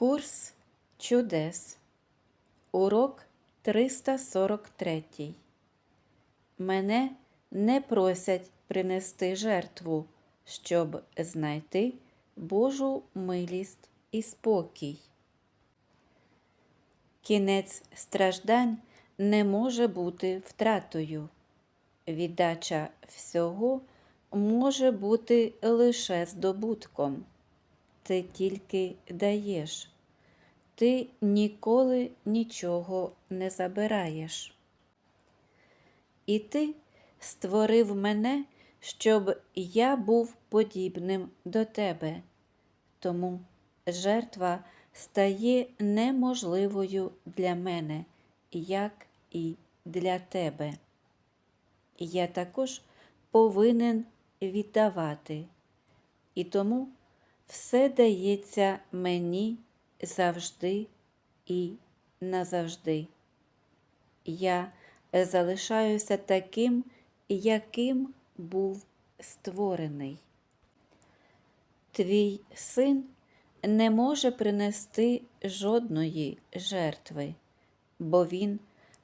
Курс чудес. Урок 343. Мене не просять принести жертву, щоб знайти Божу милість і спокій. Кінець страждань не може бути втратою. Віддача всього може бути лише здобутком. Ти тільки даєш, ти ніколи нічого не забираєш. І ти створив мене, щоб я був подібним до тебе. Тому жертва стає неможливою для мене, як і для тебе. Я також повинен віддавати, і тому все дається мені завжди і назавжди. Я залишаюся таким, яким був створений. Твій син не може принести жодної жертви, бо він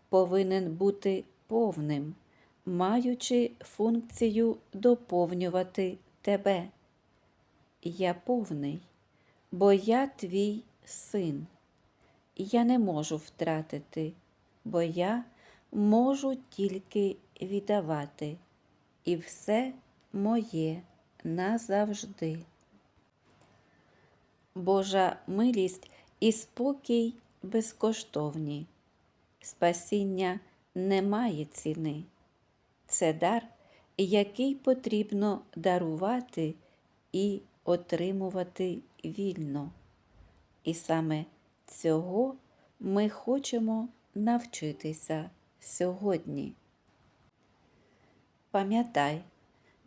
повинен бути повним, маючи функцію доповнювати тебе. Я повний, бо я твій син. Я не можу втратити, бо я можу тільки віддавати, і все моє назавжди. Божа милість і спокій безкоштовні. Спасіння не має ціни. Це дар, який потрібно дарувати і отримувати вільно. І саме цього ми хочемо навчитися сьогодні. Пам'ятай,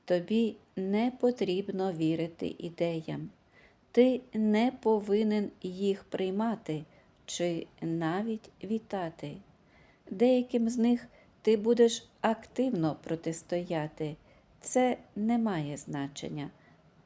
тобі не потрібно вірити ідеям, ти не повинен їх приймати чи навіть вітати. Деяким з них ти будеш активно протистояти, це не має значення